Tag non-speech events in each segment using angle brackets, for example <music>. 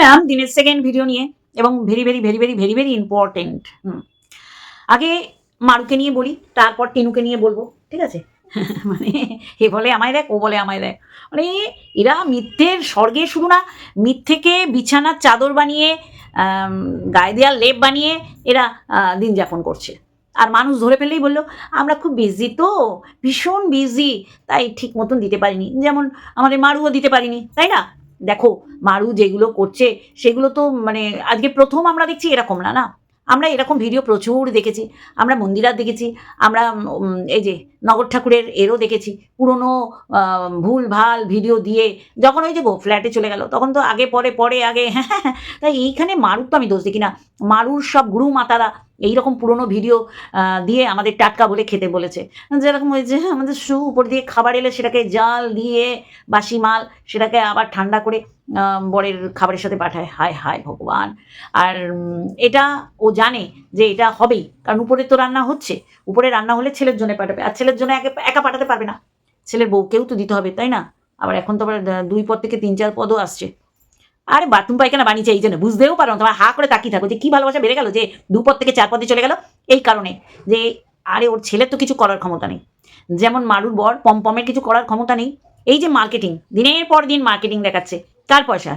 Ma'am দিনের second video নিয়ে, এবং very very very very very very important আগে মারুকে নিয়ে বলি, তারপর টিনুকে নিয়ে বলব, ঠিক আছে? <laughs> মানে এ বলে আমায় দেখ, ও বলে আমায় দেখ। মানে এরা মিথ্যের স্বর্গে শুধু না মিথ্যেকে বিছানার চাদর বানিয়ে গায়ে দেওয়ার লেপ বানিয়ে, এরা দিন যাপন করছে। আর মানুষ ধরে ফেললেই বলল, আমরা খুব বিজি তো, ভীষণ বিজি তাই ঠিক মতন দিতে পারিনি। যেমন আমাদের মারুও দিতে পারিনি, তাই না? দেখো, মারু যেগুলো করছে, সেগুলো তো মানে আজকে প্রথম আমরা দেখছি এরকম না না? আমরা এরকম ভিডিও প্রচুর দেখেছি। আমরা মন্দিরার দেখেছি, আমরা এই যে নগর ঠাকুরের এরও দেখেছি। পুরনো ভুল ভালো ভিডিও দিয়ে যখন ওই যে গো ফ্ল্যাটে চলে গেল, তখন তো আগে, পরে পরে, আগে হ্যাঁ তাই এইখানে মারুর তো আমি দোষ দেখি না। মারুর সব গুরু মাতারা এইরকম পুরনো ভিডিও দিয়ে আমাদের টাটকা বলে খেতে বলেছে। যেরকম ওই যে আমাদের শু উপর দিয়ে খাবার এলে সেটাকে জাল দিয়ে বাসি মাল সেটাকে আবার ঠান্ডা করে বরের খাবারের সাথে পাঠায়। হায় হায় ভগবান। আর এটা ও জানে যে এটা হবেই। কারণ উপরে তো রান্না হচ্ছে। উপরে রান্না হলে ছেলের জন্য পাঠাবে। আর ছেলের জন্য একা একা পাঠাতে পারবে না। ছেলের বউকেও তো দিতে হবে, তাই না? আবার এখন তো আবার দুই পদ থেকে তিন, চার পদও আসছে। আরে বাথরুম পায়খানা বানিয়েছে এই জন্য। বুঝতেও পারো না, তোমার হা করে তাকিয়ে থাকো যে কি ভালোবাসা বেড়ে গেল যে দু পদ থেকে চার পদে চলে গেল এই কারণে যে আরে ওর ছেলের তো কিছু করার ক্ষমতা নেই। যেমন মারুর বর পমপমের কিছু করার ক্ষমতা নেই। এই যে মার্কেটিং দিনের পর দিন মার্কেটিং দেখাচ্ছে। কার পয়সা?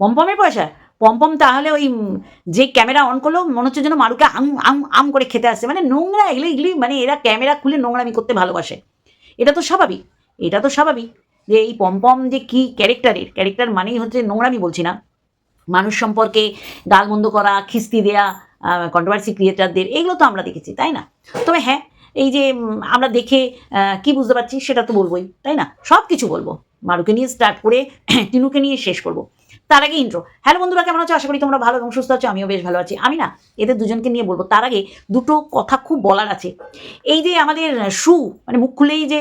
পমপমের পয়সা? পমপম তাহলে ওই যে ক্যামেরা অন করল মনে হচ্ছে যেন মারুকে আম আম আম করে খেতে আসছে। মানে নোংরা এগুলো এগুলি মানে এরা ক্যামেরা খুলে নোংরামি করতে ভালোবাসে। এটা তো স্বাভাবিক এটা তো স্বাভাবিক। যে এই পম্পম যে কি ক্যারেক্টারের ক্যারেক্টার মানেই হচ্ছে নোংরামি বলছি না। মানুষ সম্পর্কে গালমন্দ করা, খিস্তি দেয়া কন্ট্রোভার্সি ক্রিয়েটারদের এগুলো তো আমরা দেখেছি, তাই না? তবে হ্যাঁ এই যে আমরা দেখে কি বুঝতে পারছি সেটা তো বলবোই, তাই না? সব কিছু বলব। মারুকে নিয়ে স্টার্ট করে, <clears throat> টিনুকে নিয়ে শেষ করব। তার আগে ইন্ট্রো হ্যালো বন্ধুরা, কেমন আছো? আশা করি তোমরা ভালো এবং সুস্থ আছো, আমিও বেশ ভালো আছি। আমি না, এদের দুজনকে নিয়ে বলব, তার আগে দুটো কথা খুব বলার আছে। এই যে আমাদের সু মানে মুখ খুলেই যে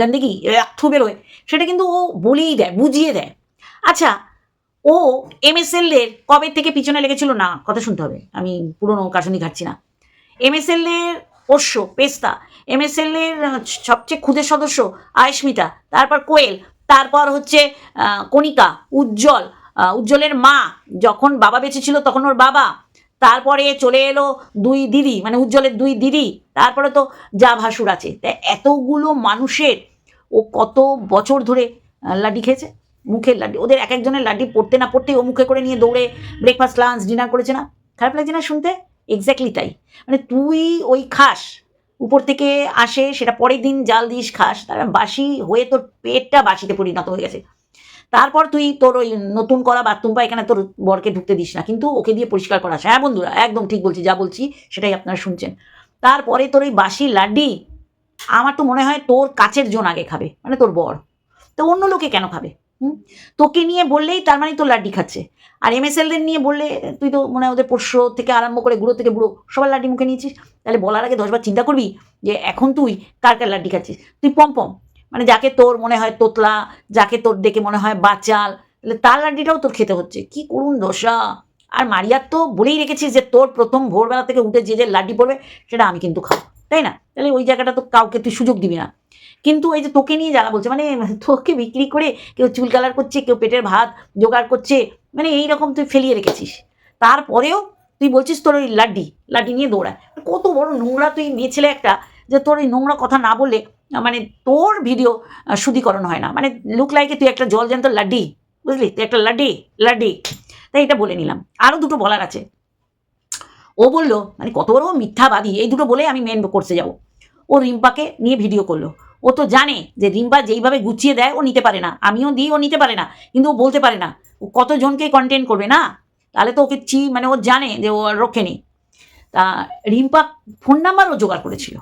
গন্ডগি রক্ত বেরোয়, সেটা কিন্তু ও বলেই দেয়, বুঝিয়ে দেয়। আচ্ছা ও এমএসএল এর কবে থেকে পিছনে লেগেছিল? না, কথা শুনতে হবে। আমি পুরনো কাশনি ঘাটছি না। এমএসএল এর পোষ্য, পেস্তা এমএসএল এর সবচেয়ে ক্ষুদে সদস্য আয়স্মিতা, তারপর কোয়েল, তারপর হচ্ছে কণিকা, উজ্জ্বল উজ্জ্বলের মা যখন বাবা বেঁচে ছিল তখন ওর বাবা। তারপরে চলে এলো দুই দিদি মানে উজ্জ্বলের দুই দিদি। তারপরে তো যা ভাসুর আছে। তা এতগুলো মানুষের ও কত বছর ধরে লাড্ডি খেয়েছে? মুখের লাড্ডি। ওদের এক একজনের লাড্ডি পড়তে না পড়তেই ও মুখে করে নিয়ে দৌড়ে ব্রেকফাস্ট লাঞ্চ ডিনার করেছে না? খারাপ লাগছে না শুনতে? এক্স্যাক্টলি তাই। মানে তুই ওই খাস, উপর থেকে আসে, সেটা পরের দিন জাল দিস, খাস। তার বাসি হয়ে তোর পেটটা বাসিতে পরিণত হয়ে গেছে। তারপর তুই তোর ওই নতুন করা বাথরুম পায়খানা তোর বরকে ঢুকতে দিস না, কিন্তু ওকে দিয়ে পরিষ্কার করাস হ্যাঁ বন্ধুরা, একদম ঠিক বলছি, যা বলছি সেটাই আপনারা শুনছেন। তারপরে তোর ওই বাসি লাড্ডি, আমার তো মনে হয় তোর কাছের জন আগে খাবে মানে তোর বর। তো অন্য লোকে কেন খাবে? হুম? তোকে নিয়ে বললেই তার মানে তোর লাড্ডি খাচ্ছে। আর এমএসএলদের নিয়ে বললে তুই তো মনে হয় ওদের পোষ্য থেকে আরম্ভ করে গুঁড়ো থেকে বুড়ো সবার লাড্ডি মুখে নিয়েছিস। তাহলে বলার আগে দশবার চিন্তা করবি যে এখন তুই কার কার লাড্ডি খাচ্ছিস? তুই পম্পম মানে যাকে তোর মনে হয় তোতলা যাকে তোর দেখে মনে হয় বাচাল তাহলে তার লাড্ডিটাও তোর খেতে হচ্ছে। কি করুন দশা আর মারিয়ার তো বলেই রেখেছিস যে তোর প্রথম ভোরবেলা থেকে উঠে যে যে লাড্ডি পড়বে সেটা আমি কিন্তু খাব তাই না? তাহলে ওই জায়গাটা তো কাউকে তুই সুযোগ দিবি না। কিন্তু এই যে তোকে নিয়ে যারা বলছে মানে তোকে বিক্রি করে কেউ চুল কালার করছে কেউ পেটের ভাত জোগাড় করছে মানে এই রকম তুই ফেলিয়ে রেখেছিস। তারপরেও তুই বলছিস তোর ওই লাড্ডি লাড্ডি নিয়ে দৌড়ায়। কত বড় নোংরা তুই মেয়ে ছেলে একটা যে তোর ওই নোংরা কথা না আহ, মানে তোর ভিডিও শুদ্ধিকরণ হয় না। মানে লুক লাইকে তুই একটা জল জ্যান্ত লাড্ডি, বুঝলি? তুই একটা লাড্ডি লাড্ডি। তাই এটা বলে নিলাম। আরও দুটো বলার আছে। ও বলল মানে কত বড় মিথ্যাবাদী। এই দুটো বলে আমি মেন কোর্সে যাব। ও রিম্পাকে নিয়ে ভিডিও করল। ও তো জানে যে রিম্পা যেইভাবে গুছিয়ে দেয়, ও নিতে পারে না। আমিও দিই, ও নিতে পারে না। কিন্তু ও বলতে পারে না। ও কতজনকে কন্টেন্ট করবে না? তাহলে তো ওকে চি মানে ও জানে যে ও রক্ষে নেই। তা রিম্পা ফোন নাম্বারও জোগাড় করেছিল।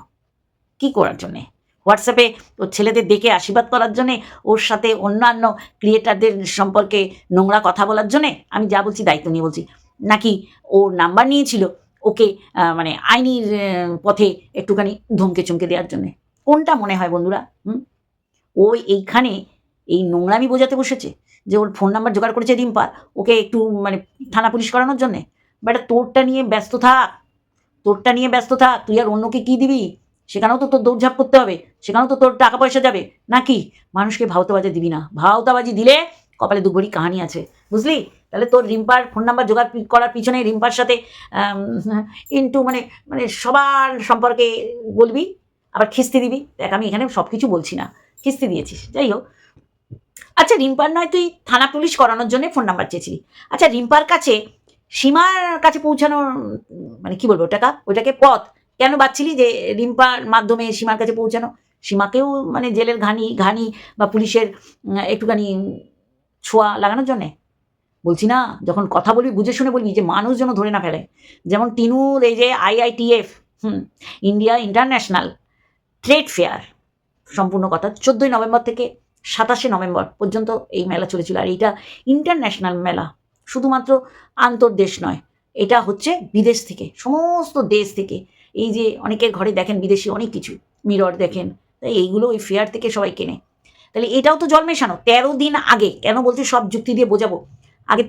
কি করার জন্যে? হোয়াটসঅ্যাপে ওর ছেলেদের দেখে আশীর্বাদ করার জন্যে, ওর সাথে অন্যান্য ক্রিয়েটারদের সম্পর্কে নোংরা কথা বলার জন্যে আমি যা বলছি দায়িত্ব নিয়ে বলছি। নাকি ওর নাম্বার নিয়েছিল ওকে মানে আইনির পথে একটুখানি ধমকে চমকে দেওয়ার জন্যে। কোনটা মনে হয় বন্ধুরা, হুম? ও এইখানে এই নোংরামি বোঝাতে বসেছে যে ওর ফোন নাম্বার জোগাড় করেছে রিম্পার ওকে একটু মানে থানা পুলিশ করানোর জন্যে। বাট তোরটা নিয়ে ব্যস্ত থাক, তোরটা নিয়ে ব্যস্ত থাক, তুই আর অন্যকে কি দিবি? সেখানেও তো তোর দৌড়ঝাঁপ করতে হবে, সেখানেও তো তোর টাকা পয়সা যাবে। নাকি? মানুষকে ভাওতাবাজি দিবি না। ভাওতাবাজি দিলে কপালে দুবড়ি কাহানি আছে। বুঝলি? তাহলে তোর রিম্পার ফোন নাম্বার জোগাড় করার পিছনে রিম্পার সাথে ইন্টু মানে মানে সবার সম্পর্কে বলবি, আবার খিস্তি দিবি। দেখ, আমি এখানে সব কিছু বলছি না। খিস্তি দিয়েছিস। যাই হোক। আচ্ছা রিম্পার নয়, তুই থানা পুলিশ করানোর জন্য ফোন নাম্বার চেয়েছিলি। আচ্ছা রিম্পার কাছে সীমার কাছে পৌঁছানোর মানে কি বলব ওটাকা? ওটাকে পথ কেন বাচ্ছিলি যে রিম্পার মাধ্যমে সীমার কাছে পৌঁছানো? সীমাকেও মানে জেলের ঘানি ঘানি বা পুলিশের একটুখানি ছোঁয়া লাগানোর জন্যে? বলছি না, যখন কথা বলবি বুঝে শুনে বলবি যে মানুষ যেন ধরে না ফেলে। যেমন টিনুর এই যে আইআইটিএফ হুম, ইন্ডিয়া ইন্টারন্যাশনাল ট্রেড ফেয়ার, সম্পূর্ণ কথা চোদ্দোই নভেম্বর থেকে সাতাশে নভেম্বর পর্যন্ত এই মেলা চলেছিল। আর এইটা ইন্টারন্যাশনাল মেলা, শুধুমাত্র আন্তর্দেশ নয়, এটা হচ্ছে বিদেশ থেকে, সমস্ত দেশ থেকে এই যে অনেকের ঘরে দেখেন বিদেশি অনেক কিছু মিরর দেখেন তাই এইগুলো ওই ফেয়ার থেকে সবাই কেনে। তাহলে এটাও তো জল মেশানো, তেরো দিন আগে, কেন বলছি সব যুক্তি দিয়ে বোঝাবো? আগে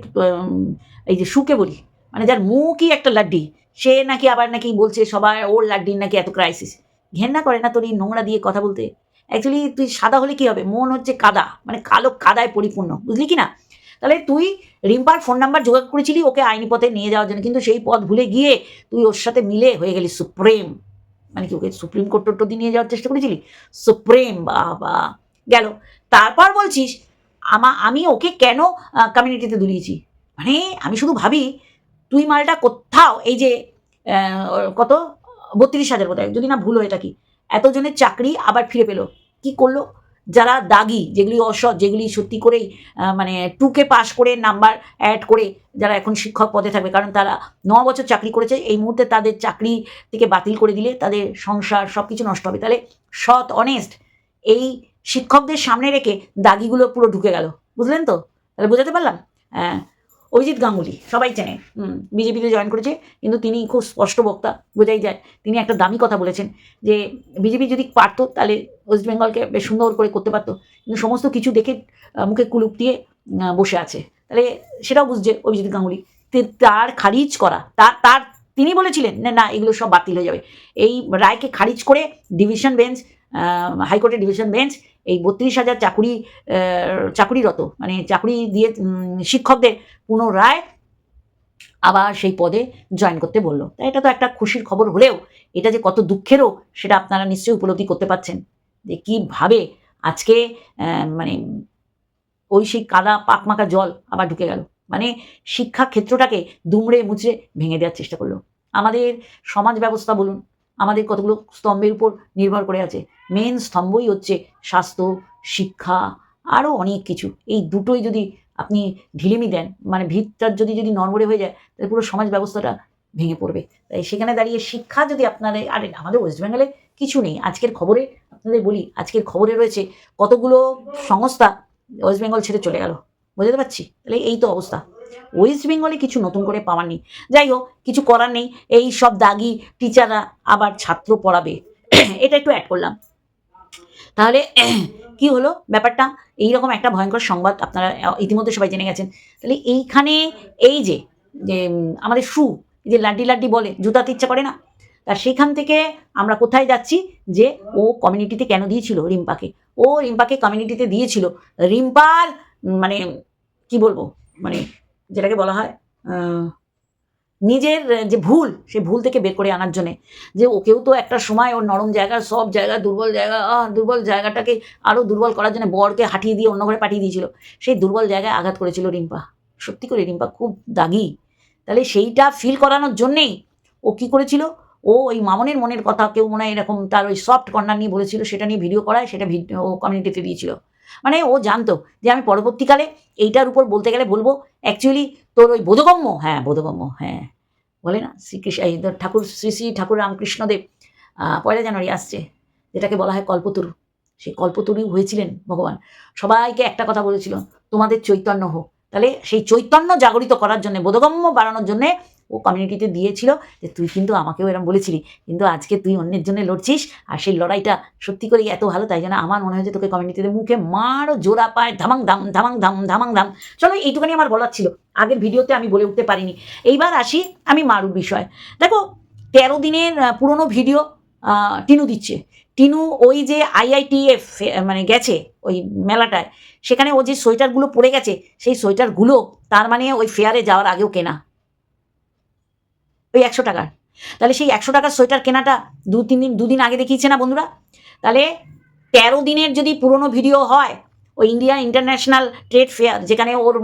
এই যে সুকে বলি মানে যার মুখই একটা লাড্ডি, সে নাকি আবার নাকি বলছে সবাই ওর লাড্ডির নাকি এত ক্রাইসিস ঘেন্না করে না তোর এই নোংরা দিয়ে কথা বলতে? অ্যাকচুয়ালি তুই সাদা হলে কি হবে? মন হচ্ছে কাদা মানে কালো কাদায় পরিপূর্ণ, বুঝলি কি না? তাহলে তুই রিম্পার ফোন নাম্বার জোগাড় করেছিলি, ওকে আইনি পথে নিয়ে যাওয়ার জন্য। কিন্তু সেই পথ ভুলে গিয়ে তুই ওর সাথে মিলে হয়ে গেলি সুপ্রিম। মানে কি ওকে সুপ্রিম কোর্ট টোট নিয়ে যাওয়ার চেষ্টা করেছিলি? সুপ্রিম, বাবা। গেল। তারপর বলছিস, আমা, আমি ওকে কেন কমিউনিটিতে দুলিয়েছি? মানে আমি শুধু ভাবি, তুই মালটা কোথাও, এই যে কত? বত্রিশ হাজার কোথায় যদি না ভুল হয়ে থাকি এতজনের চাকরি আবার ফিরে পেল। কি করল? যারা দাগি, যেগুলি অসৎ, যেগুলি সত্যি করেই মানে টুকে পাস করে নাম্বার অ্যাড করে যারা এখন শিক্ষক পদে থাকবে। কারণ তারা ন বছর চাকরি করেছে, এই মুহূর্তে তাদের চাকরি থেকে বাতিল করে দিলে তাদের সংসার সব কিছু নষ্ট হবে। তাহলে সৎ অনেস্ট এই শিক্ষকদের সামনে রেখে দাগিগুলো পুরো ঢুকে গেল। বুঝলেন তো? তাহলে বোঝাতে পারলাম? হ্যাঁ। অভিজিৎ গাঙ্গুলি, সবাই চেনে। বিজেপিতে জয়েন করেছে, কিন্তু তিনি খুব স্পষ্ট বক্তা, বোঝাই যায়। তিনি একটা দামি কথা বলেছেন যে, বিজেপি যদি পারতো, তাহলে ওয়েস্ট বেঙ্গলকে বেশ সুন্দর করে করতে পারতো। কিন্তু সমস্ত কিছু দেখে মুখে কুলুপ দিয়ে বসে আছে। তাহলে সেটাও বুঝছে অভিজিৎ গাঙ্গুলি। তার খারিজ করা, তার তার, তিনি বলেছিলেন না না, এগুলো সব বাতিল হয়ে যাবে। এই রায়কে খারিজ করে ডিভিশন বেঞ্চ হাইকোর্টের ডিভিশন বেঞ্চ এই বত্রিশ হাজার চাকুরি চাকুরিরত মানে চাকুরি দিয়ে শিক্ষকদের পুনরায় আবার সেই পদে জয়েন করতে বলল। তাই এটা তো একটা খুশির খবর হলেও, এটা যে কত দুঃখেরও, সেটা আপনারা নিশ্চয়ই উপলব্ধি করতে পারছেন। যে কীভাবে আজকে মানে ওই সেই কাদা পাকমাকা জল আবার ঢুকে গেল। মানে শিক্ষা ক্ষেত্রটাকে দুমড়ে মুচড়ে ভেঙে দেওয়ার চেষ্টা করল। আমাদের সমাজ ব্যবস্থা বলুন আমাদের কতগুলো স্তম্ভের উপর নির্ভর করে আছে। মেন স্তম্ভই হচ্ছে স্বাস্থ্য, শিক্ষা আরও অনেক কিছু। এই দুটোই যদি আপনি ঢিলিমি দেন মানে ভিতটার যদি যদি নড়বড়ে হয়ে যায়, তাহলে পুরো সমাজ ব্যবস্থাটা ভেঙে পড়বে। তাই সেখানে দাঁড়িয়ে শিক্ষা যদি আপনাদের, আরে আমাদের ওয়েস্ট বেঙ্গলে কিছু নেই। আজকের খবরে আপনাদের বলি, আজকের খবরে রয়েছে কতগুলো সংস্থা ওয়েস্ট বেঙ্গল ছেড়ে চলে গেল। বুঝতে পারছি? তাহলে এই তো অবস্থা। ওয়েস্ট বেঙ্গলে কিছু নতুন করে পাওয়ার নেই। যাই হোক, কিছু করার নেই। এই সব দাগি টিচাররা আবার ছাত্র পড়াবে। এটা একটু অ্যাড করলাম। তাহলে কি হলো ব্যাপারটা? এইরকম একটা ভয়ঙ্কর সংবাদ আপনারা ইতিমধ্যে সবাই জেনে গেছেন। তাহলে এইখানে এই যে যে আমাদের শু যে লাড্ডি লাড্ডি বলে জুতাতে ইচ্ছা করে না। তা সেখান থেকে আমরা কোথায় যাচ্ছি? যে ও কমিউনিটিতে কেন দিয়েছিল রিম্পাকে? ও রিম্পাকে কমিউনিটিতে দিয়েছিল। রিম্পার মানে কি বলব? মানে যেটাকে বলা হয় নিজের যে ভুল, সে ভুল থেকে বের করে আনার জন্যে। যে ওকেও তো একটা সময় ওর নরম জায়গা, সব জায়গা, দুর্বল জায়গা দুর্বল জায়গাটাকে আরও দুর্বল করার জন্য বরকে হাঁটিয়ে দিয়ে অন্য ঘরে পাঠিয়ে দিয়েছিল। সেই দুর্বল জায়গায় আঘাত করেছিল রিম্পা। সত্যি করে রিম্পা, খুব দাগি। তাহলে সেইটা ফিল করানোর জন্যেই ও কি করেছিল? ও ওই মামনের মনের কথা কেউ মনে হয় এরকম তার ওই সফট কর্নার নিয়ে বলেছিল, সেটা নিয়ে ভিডিও করায়, সেটা ভিডিও কমিউনিটিতে দিয়েছিল। মানে ও জানতো যে আমি পরবর্তীকালে এইটার উপর বলতে গেলে বলব অ্যাকচুয়ালি তোর ওই বোধগম্য হ্যাঁ বোধগম্য হ্যাঁ। বলে না, শ্রীকৃষ্ণ ঠাকুর, শ্রী শ্রী ঠাকুর রামকৃষ্ণদেব পয়লা জানুয়ারি আসছে, যেটাকে বলা হয় কল্পতরু। সেই কল্পতরু হয়েছিলেন ভগবান। সবাইকে একটা কথা বলেছিল, তোমাদের চৈতন্য হোক। তাহলে সেই চৈতন্য জাগরিত করার জন্য, বোধগম্য বাড়ানোর জন্যে ও কমিউনিটিতে দিয়েছিল যে তুই কিন্তু আমাকেও এরকম বলেছিলি, কিন্তু আজকে তুই অন্যের জন্য লড়ছিস আর সেই লড়াইটা সত্যি করেই এত ভালো, তাই জন্য আমার মনে হয়েছে তোকে কমিউনিটিতে মুখে মারও জোড়া পায় ধামাং ধাম ধামাং ধাম ধামাং ধাম। চলো এইটুখানি আমার বলার ছিল, আগের ভিডিওতে আমি বলে উঠতে পারিনি। এইবার আসি আমি মারুর বিষয়। দেখো, তেরো দিনের পুরনো ভিডিও টিনু দিচ্ছে। টিনু ওই যে আইআইটিএফ মানে গেছে ওই মেলাটায়, সেখানে ও যে সোয়েটারগুলো পরে গেছে, সেই সোয়েটারগুলো তার মানে ওই ফেয়ারে যাওয়ার আগেও কেনা। ওই একশো টাকার। তাহলে সেই একশো টাকার সোয়েটার কেনাটা দু তিন দিন দুদিন আগে দেখিয়েছে না বন্ধুরা? তাহলে তেরো দিনের যদি পুরনো ভিডিও হয়, ওই ইন্ডিয়া ইন্টারন্যাশনাল ট্রেড ফেয়ার যেখানে ওর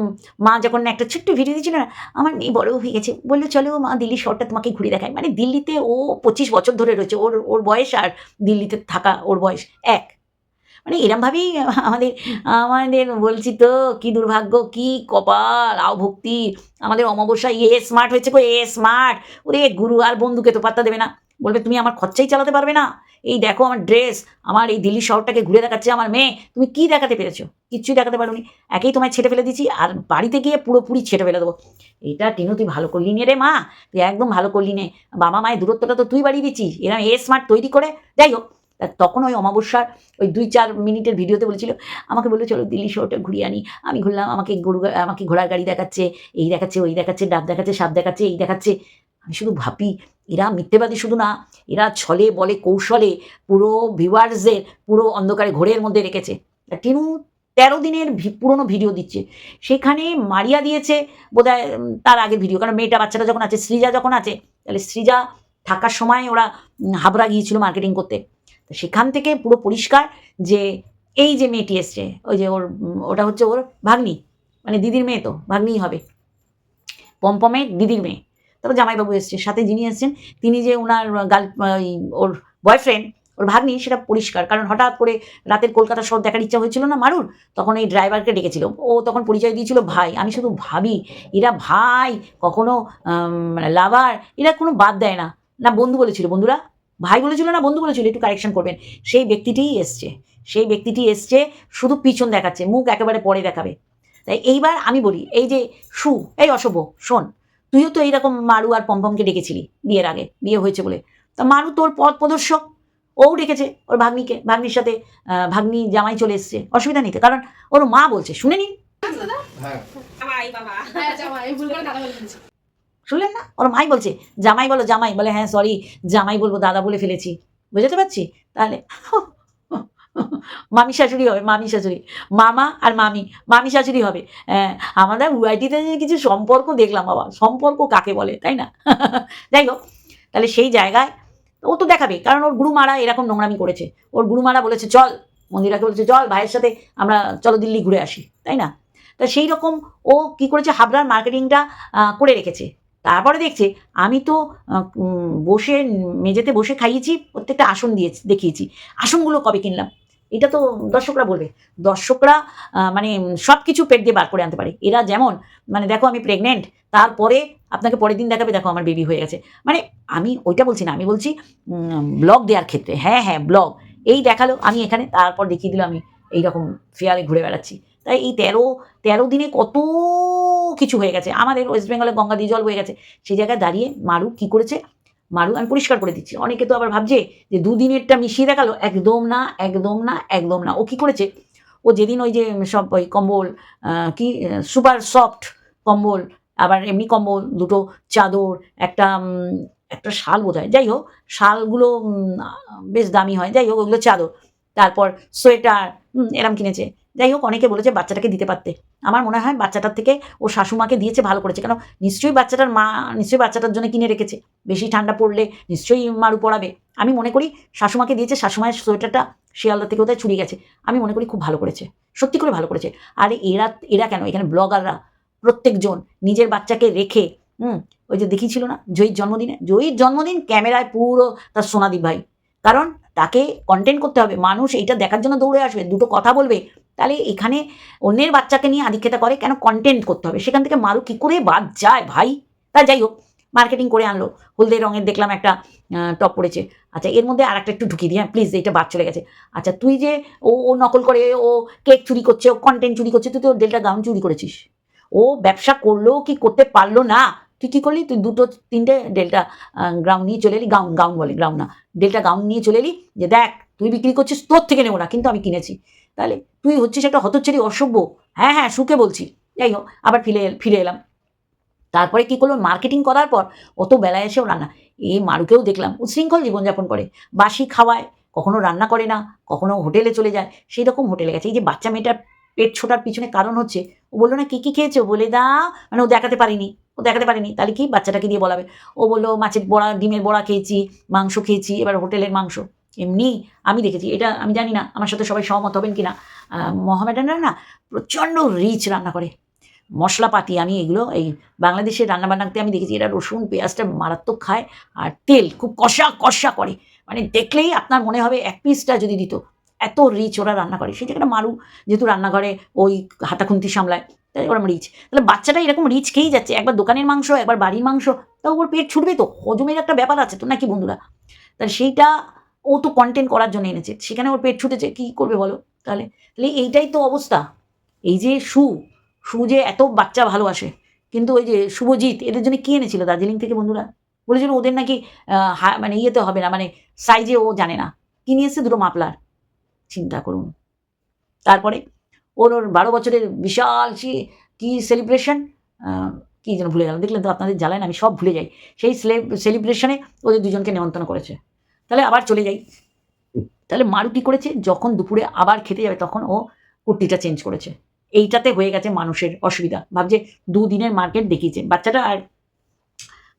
মা যখন একটা ছোট্ট ভিডিও দিয়েছিল না, আমার মেয়ে বড় হয়ে গেছে, বলল, চলো মা, দিল্লি শহরটা তোমাকে ঘুরে দেখায় মানে দিল্লিতে ও পঁচিশ বছর ধরে রয়েছে, ওর ওর বয়স আর দিল্লিতে থাকা, ওর বয়স এক। মানে এরমভাবেই আমাদের আমাদের বলছি তো, কি দুর্ভাগ্য, কি কপাল, আও ভক্তি। আমাদের অমাবস্যা এ স্মার্ট হয়েছে কো এ স্মার্ট ওরে গুরু আর বন্ধুকে তো পাত্তা দেবে না। বলবে, তুমি আমার খরচাই চালাতে পারবে না। এই দেখো আমার ড্রেস আমার এই দিল্লি শহরটাকে ঘুরে দেখাচ্ছে আমার মেয়ে। তুমি কি দেখাতে পেরেছ? কিচ্ছুই দেখাতে পারোনি। একেই তোমায় ছেটে ফেলে দিচ্ছি আর বাড়িতে গিয়ে পুরোপুরি ছেটে ফেলে দেবো। এটা টিনু, তুই ভালো করলি নে রে মা। তুই একদম ভালো করলি নে। বাবা মায়ের দূরত্বটা তো তুই বাড়িয়ে দিচ্ছিস। এরকম এ স্মার্ট তৈরি করে। যাই হোক। তখন ওই অমাবস্যার ওই দুই চার মিনিটের ভিডিওতে বলেছিল, আমাকে বলল, চলো দিল্লি শহরটা ঘুরিয়ে আনি। আমি ঘুরলাম, আমাকে গরু আমাকে ঘোড়ার গাড়ি দেখাচ্ছে, এই দেখাচ্ছে, ওই দেখাচ্ছে, ডাব দেখাচ্ছে, সাপ দেখাচ্ছে, এই দেখাচ্ছে। আমি শুধু ভাবি, এরা মিথ্যেবাদী শুধু না, এরা ছলে বলে কৌশলে পুরো ভিউয়ার্সদের পুরো অন্ধকারে ঘোরের মধ্যে রেখেছে। টিনু তেরো দিনের পুরনো ভিডিও দিচ্ছে। সেখানে মারিয়া দিয়েছে বোধহয় তার আগের ভিডিও। কারণ মেয়েটা, বাচ্চাটা যখন আছে, সৃজা যখন আছে, তাহলে সৃজা থাকার সময় ওরা হাবড়া গিয়েছিল মার্কেটিং করতে। তো সেখান থেকে পুরো পরিষ্কার যে এই যে মেয়েটি এসছে, ওই যে ওর, ওটা হচ্ছে ওর ভাগ্নি মানে দিদির মেয়ে তো, ভাগ্নিই হবে। পমপমের দিদির মেয়ে। তারপর জামাইবাবু এসছে, সাথে যিনি এসছেন, তিনি যে ওনার গার্ল ওর বয়ফ্রেন্ড ওর ভাগ্নি, সেটা পরিষ্কার। কারণ হঠাৎ করে রাতের কলকাতা শহর দেখার ইচ্ছা হয়েছিল না মারুর? তখন এই ড্রাইভারকে ডেকেছিল। ও তখন পরিচয় দিয়েছিল, ভাই, আমি শুধু ভাবি, এরা ভাই, কখনো মানে লাভার এরা কোনো বাদ দেয় না। না, বন্ধু বলেছিল, বন্ধুরা ভাই বলেছিল না বন্ধু বলেছিল একটু কারেকশন করবেন। সেই ব্যক্তিটিই এসছে। সেই ব্যক্তিটি এসছে শুধু পিছন দেখাচ্ছে মুখ একেবারে পরে দেখাবে। তাই এইবার আমি বলি এই যে সু এই অশুভ শোন তুইও তো এইরকম মারু আর পম্পমকে ডেকেছিলি বিয়ের আগে বিয়ে হয়েছে বলে। তা মারু তোর পথ প্রদর্শক ও ডেকেছে ওর ভাগ্নিকে ভাগ্নির সাথে ভাগ্নি জামাই চলে এসছে অসুবিধা নেই তো, কারণ ওর মা বলছে শুনে নিন। শুনলেন না? ওর মাই বলছে, জামাই বলো, জামাই। বলে হ্যাঁ সরি জামাই বলব, দাদা বলে ফেলেছি। বুঝতে পারছি? তাহলে মামি শাশুড়ি হবে, মামি শাশুড়ি। মামা আর মামি মামি শাশুড়ি হবে। হ্যাঁ আমরা উআইটিতে যে কিছু সম্পর্ক দেখলাম বাবা, সম্পর্ক কাকে বলে, তাই না? <laughs> যাই হোক, তাহলে সেই জায়গায় ও তো দেখাবে, কারণ ওর গুরুমারা এরকম নোংরামি করেছে। ওর গুরুমারা বলেছে, চল। মন্দিরাকে বলেছে, চল, ভাইয়ের সাথে আমরা চলো দিল্লি ঘুরে আসি। তাই না? তা সেই রকম ও কি করেছে, হাবড়ার মার্কেটিংটা করে রেখেছে। তারপরে দেখছে আমি তো বসে, মেঝেতে বসে খাইয়েছি, প্রত্যেকটা আসন দিয়েছি, দেখিয়েছি। আসনগুলো কবে কিনলাম? এটা তো দর্শকরা বলবে। দর্শকরা মানে সব কিছু পেট দিয়ে বার করে আনতে পারে। এরা যেমন মানে দেখো আমি প্রেগনেন্ট তারপরে আপনাকে পরের দিন দেখাবে, দেখো আমার বেবি হয়ে গেছে। মানে আমি ওইটা বলছি না, আমি বলছি ব্লগ দেওয়ার ক্ষেত্রে। হ্যাঁ হ্যাঁ ব্লগ এই দেখাল, আমি এখানে, তারপর দেখিয়ে দিল, আমি এইরকম ফেয়ারে ঘুরে বেড়াচ্ছি। তাই এই তেরো তেরো দিনে কত কিছু হয়ে গেছে। আমাদের ওয়েস্ট বেঙ্গলে গঙ্গা দিয়ে জল হয়ে গেছে। সেই জায়গায় দাঁড়িয়ে মারু কি করেছে? মারু আমি পরিষ্কার করে দিচ্ছি। অনেকে তো আবার ভাবছে যে দুদিনেরটা মিশিয়ে দেখাল। একদম না একদম না একদম না। ও কি করেছে? ও যেদিন ওই যে সব ওই কম্বল কি, সুপার সফট কম্বল, আবার এমনি কম্বল, দুটো চাদর, একটা একটা শাল বোধ হয় যাই হোক, শালগুলো বেশ দামি হয়। যাই হোক, ওগুলো চাদর। তারপর সোয়েটার এরম কিনেছে। যাই হোক, অনেকে বলেছে বাচ্চাটাকে দিতে পারতে। আমার মনে হয় বাচ্চাটার থেকে ও শাশুমাকে দিয়েছে ভালো করেছে। কেন? নিশ্চয়ই বাচ্চাটার মা, নিশ্চয়ই বাচ্চাটার জন্য কিনে রেখেছে। বেশি ঠান্ডা পড়লে নিশ্চয়ই মারু পড়াবে। আমি মনে করি শাশুমাকে দিয়েছে, শাশুমায়ের সোয়েটারটা শিয়ালদা থেকে কোথায় চুরি গেছে। আমি মনে করি খুব ভালো করেছে। সত্যি করে ভালো করেছে। আর এরা এরা কেন? এখানে ব্লগাররা, প্রত্যেকজন নিজের বাচ্চাকে রেখে, হুম, ওই যে দেখিয়েছিল না? জয়ীর জন্মদিনে? জয়ীর জন্মদিন ক্যামেরায় পুরো তার সোনাদীপ ভাই। কারণ তাকে কন্টেন্ট করতে হবে। মানুষ এইটা দেখার জন্য দৌড়ে আসবে, দুটো কথা বলবে। তাহলে এখানে অন্যের বাচ্চাকে নিয়ে আধিক্ষেতা করে কেন? কন্টেন্ট করতে হবে। সেখান থেকে মারু কী করে? বাদ যায় ভাই। তা যাই হোক মার্কেটিং করে আনলো। হলদে রঙের দেখলাম একটা টপ পড়েছে। আচ্ছা এর মধ্যে আর একটা একটু ঢুকিয়ে দিই হ্যাঁ প্লিজ এইটা বাদ চলে গেছে। আচ্ছা তুই যে ও ও নকল করে, ও কেক চুরি করছে, ও কন্টেন্ট চুরি করছে, তুই তো ডেল্টা গাউন চুরি করেছিস। ও ব্যবসা করল কি করতে পারল না? তুই কী করলি? তুই দুটো, তিনটে ডেল্টা গ্রাউন্ড নিয়ে চলে এলি। গাউন গাউন বলে গ্রাউন্ড না। ডেল্টা গাউন নিয়ে চলে এলি যে দেখ, তুই বিক্রি করছিস, তোর থেকে নেব না, কিন্তু আমি কিনেছি। তাহলে তুই হচ্ছিস একটা হতচ্ছেরি অসভ্য। হ্যাঁ হ্যাঁ সুখে বলছি। যাই হোক, আবার ফিরে ফিরে এলাম। তারপরে কি করল? মার্কেটিং করার পর অত বেলায় এসেও রান্না। এই মারুকেও দেখলাম উচ্ছৃঙ্খল জীবনযাপন করে। বাসি খাওয়ায়, কখনো রান্না করে না, কখনো হোটেলে চলে যায়। সেই রকম হোটেলে গেছে। এই যে বাচ্চা মেয়েটার পেট ছোটার পিছনে কারণ হচ্ছে, ও বলল, না, কী কী খেয়েছো? বলে দা মানে ও দেখাতে পারিনি, ও দেখাতে পারিনি। তাহলে কি বাচ্চাটাকে দিয়ে বলাবে? ও বলল, মাছের বড়া, ডিমের বড়া খেয়েছি, মাংস খেয়েছি, এবার হোটেলের মাংস। এমনি আমি দেখেছি। এটা আমি জানি না, আমার সাথে সবাই সহমত হবেন কি না মোহামেডানরা না প্রচণ্ড রিচ রান্না করে। মশলাপাতি, আমি এগুলো, এই বাংলাদেশের রান্নাবান্নাতে আমি দেখেছি, এরা রসুন, পেঁয়াজটা মারাত্মক খায় আর তেল খুব কষা কষা করে। মানে দেখলেই আপনার মনে হবে এক পিসটা যদি দিত, এত রিচ ওরা রান্না করে। সেই জায়গাটা মারু, যেহেতু রান্নাঘরে ওই হাতাখুন্তি সামলায়, তাই ওরম রিচ তাহলে বাচ্চাটা এরকম রিচ খেয়েই যাচ্ছে, একবার দোকানের মাংস, একবার বাড়ির মাংস তা ওর পেট ছুটবে তো, হজমের একটা ব্যাপার আছে তো নাকি বন্ধুরা? তাহলে সেইটা ও তো কন্টেন্ট করার জন্য এনেছে, সেখানে ওর পেট ছুটেছে, কী করবে বলো? তাহলে তাহলে এইটাই তো অবস্থা। এই যে সু সু যে এত বাচ্চা ভালোবাসে, কিন্তু ওই যে শুভজিৎ, এদের জন্য কি এনেছিল? দার্জিলিং থেকে বন্ধুরা? বলেছিল ওদের নাকি মানে ইয়েতে হবে না মানে সাইজে ও জানে না। কি নিয়ে এসছে? দুটো মাপলার চিন্তা করুন। তারপরে ওর ওর বারো বছরের বিশাল সে কী সেলিব্রেশন কী যেন ভুলে গেলাম। দেখলেন তো আপনাদের জ্বালায় না, আমি সব ভুলে যাই। সেই সেলিব্রেশনে ওদের দুজনকে নেমন্তন্ন করেছে। তাহলে আবার চলে যাই। তাহলে মারু কী করেছে, যখন দুপুরে আবার খেতে যাবে তখন ও কুর্তিটা চেঞ্জ করেছে। এইটাতে হয়ে গেছে মানুষের অসুবিধা। ভাবছে দুদিনের মার্কেট দেখিয়েছে। বাচ্চাটা আর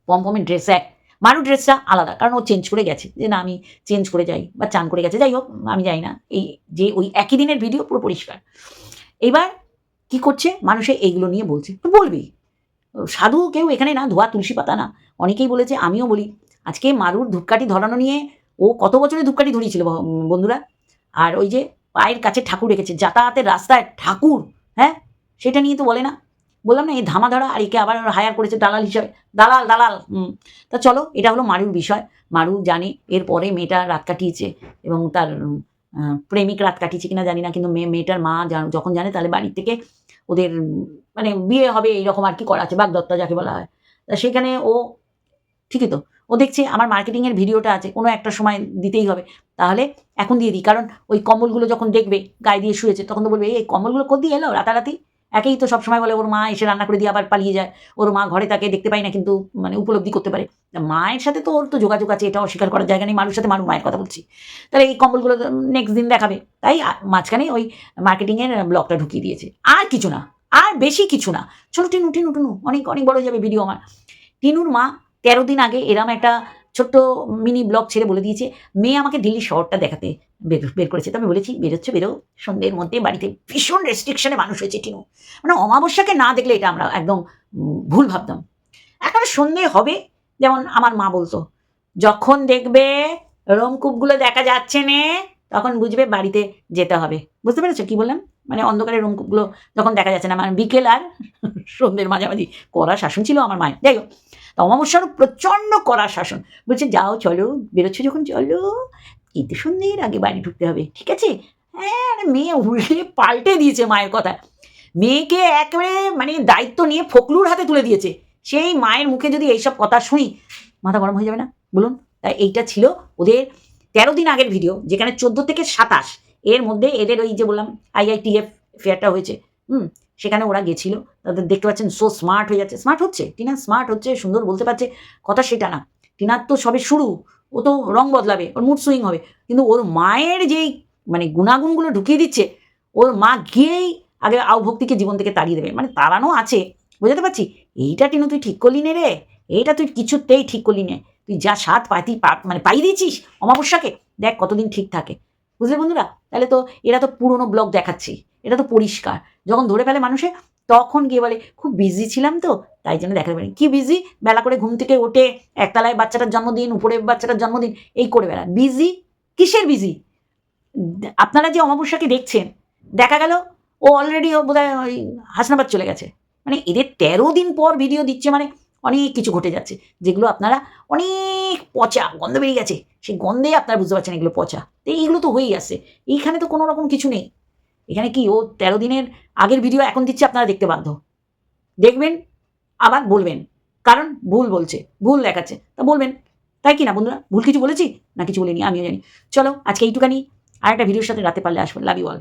পমপমের ড্রেস এক। মারু ড্রেসটা আলাদা, কারণ ও চেঞ্জ করে গেছে। যে না, আমি চেঞ্জ করে যাই বা চান করে গেছে, যাই হোক, আমি যাই না। এই যে ওই একই দিনের ভিডিও পুরো পরিষ্কার। এবার কি করছে? মানুষে এইগুলো নিয়ে বলছে। বলবি সাধু কেউ এখানে না, ধোয়া তুলসী পাতা না। অনেকেই বলেছে, আমিও বলি, আজকে মারুর ধূপকাঠি ধরানো নিয়ে ও কত বছরে ধূপকাঠি ধরিয়েছিল বন্ধুরা? আর ওই যে পায়ের কাছে ঠাকুর রেখেছে, যাতায়াতের রাস্তায় ঠাকুর হ্যাঁ? সেটা নিয়ে তো বলে না। বললাম না, এই ধামা ধরা আর একে আবার হায়ার করেছে দালাল হিসাবে। দালাল দালাল, হুম। তা চলো, এটা হলো মারুর বিষয়। মারু জানে এরপরে মেয়েটা রাত কাটিয়েছে এবং তার প্রেমিক রাত কাটিয়েছে কিনা জানি না, কিন্তু মেয়ে মেয়েটার মা যখন জানে তাহলে বাড়ি থেকে ওদের মানে বিয়ে হবে, এইরকম আর কি করা আছে, বাগদত্তা যাকে বলা হয়। তা সেখানে ও, ঠিকই তো ও দেখছে আমার মার্কেটিংয়ের ভিডিওটা আছে, কোনো একটা সময় দিতেই হবে। তাহলে এখন দিয়ে দিই, কারণ ওই কম্বলগুলো যখন দেখবে, গায়ে দিয়ে শুয়েছে, তখন তো বলবে, এই কম্বলগুলো কোথ দিয়ে এলো? রাতারাতি? একেই তো সবসময় বলে, ওর মা এসে রান্না করে দিয়ে আবার পালিয়ে যায়। ওর মা ঘরে তাকে দেখতে পায় না, কিন্তু মানে উপলব্ধি করতে পারে। মায়ের সাথে তো ওর তো যোগাযোগ আছে এটা অস্বীকার করার জায়গা নেই। মানুষ সাথে মানুষ মায়ের কথা বলছি। তাহলে এই কম্বলগুলো নেক্সট দিন দেখাবে। তাই মাঝখানে ওই মার্কেটিংয়ের ব্লগটা ঢুকিয়ে দিয়েছে। আর কিছু না, আর বেশি কিছু না। চলো টিনু টিনু টিনু, অনেক অনেক বড় যাবে ভিডিও আমার। টিনুর মা তেরো দিন আগে এরম একটা ছোট্ট মিনি ব্লগ ছেড়ে বলে দিয়েছে, মেয়ে আমাকে দিল্লি শহরটা দেখাতে বের বের করেছে। তো আমি বলেছি, বেরোচ্ছে, বেরো। সন্ধ্যের মধ্যে বাড়িতে ভীষণ রেস্ট্রিকশনে মানুষ হয়েছে টিনু। মানে অমাবস্যাকে না দেখলে এটা আমরা একদম ভুল ভাবতাম। এখন সন্ধে হবে, যেমন আমার মা বলতো, যখন দেখবে রোমকূপগুলো দেখা যাচ্ছে নে, তখন বুঝবে বাড়িতে যেতে হবে। বুঝতে পেরেছ কি বললাম? মানে অন্ধকারের রোমকূপগুলো যখন দেখা যাচ্ছে না মানে বিকেল আর সন্ধ্যের মাঝামাঝি কড়া শাসন ছিল আমার মায়ের। যাই হোক, তা অমাবস্যারও প্রচণ্ড কড়া শাসন। বলছে, যাও, চলো, বেরোচ্ছ যখন, চলো। কিন্তু সন্ধ্যের আগে বাড়ি ঢুকতে হবে, ঠিক আছে? হ্যাঁ মেয়ে উল্টে পাল্টে দিয়েছে মায়ের কথা। মেয়েকে একেবারে মানে দায়িত্ব নিয়ে ফকলুর হাতে তুলে দিয়েছে। সেই মায়ের মুখে যদি এইসব কথা শুনি, মাথা গরম হয়ে যাবে না? বলুন। তাই এইটা ছিল ওদের তেরো দিন আগের ভিডিও যেখানে চোদ্দ থেকে সাতাশ এর মধ্যে এদের ওই যে বললাম আইআইটিএফ ফেয়ারটা হয়েছে, হুম, সেখানে ওরা গেছিল। তাদের দেখতে পাচ্ছেন সো স্মার্ট হয়ে যাচ্ছে। স্মার্ট হচ্ছে, টিনা স্মার্ট হচ্ছে, সুন্দর বলতে পারছে, কথা সেটা না। টিনার তো সবে শুরু, ও তো রং বদলাবে, ওর মুড সুইং হবে। কিন্তু ওর মায়ের যেই মানে গুণাগুণগুলো ঢুকিয়ে দিচ্ছে, ওর মা গিয়েই আগে আউভক্তিকে জীবন থেকে তাড়িয়ে দেবে। মানে তাড়ানো আছে, বুঝতে পারছি? এইটা টিনু তুই ঠিক করলি নে রে, এইটা তুই কিছুতেই ঠিক করলি নে। তুই যা স্বাদ পাতি মানে পাই দিয়েছিস অমাবস্যাকে, দেখ কতদিন ঠিক থাকে। বুঝলে বন্ধুরা? তাহলে তো এরা তো পুরনো ব্লগ দেখাচ্ছি এটা তো পরিষ্কার। যখন ধরে ফেলে মানুষে, তখন গিয়ে বলে, খুব বিজি ছিলাম তো, তাই জন্য দেখাতে পারি কি বিজি বেলা করে ঘুম থেকে ওঠে, একতলায় বাচ্চাটার জন্মদিন, উপরে বাচ্চাটার জন্মদিন, এই করে বেড়া বিজি কিসের বিজি আপনারা যে অমাবস্যাকে দেখছেন, দেখা গেল, ও অলরেডি ও বোধহয় ওই হাসনাবাদ চলে গেছে। মানে এদের তেরো দিন পর ভিডিও দিচ্ছে মানে অনেক কিছু ঘটে যাচ্ছে, যেগুলো আপনারা অনেক পচা গন্ধ বেরিয়ে গেছে, সেই গন্ধে আপনারা বুঝতে পারছেন এগুলো পচা। তো এইগুলো তো হয়েই আসছে। এইখানে তো কোনো রকম কিছু নেই। এখানে কি ও তেরো দিনের আগের ভিডিও এখন দিচ্ছে আপনারা দেখতে বাধ্য। দেখবেন, আবার বলবেন। কারণ ভুল বলছে, ভুল দেখাচ্ছে। তা বলবেন, তাই কি না বন্ধুরা? ভুল কিছু বলেছি? না, কিছু বলিনি, আমিও জানি। চলো, আজকে এইটুখানি। আর একটা ভিডিওর সাথে রাতে পারলে আসব লাভ ইউ অল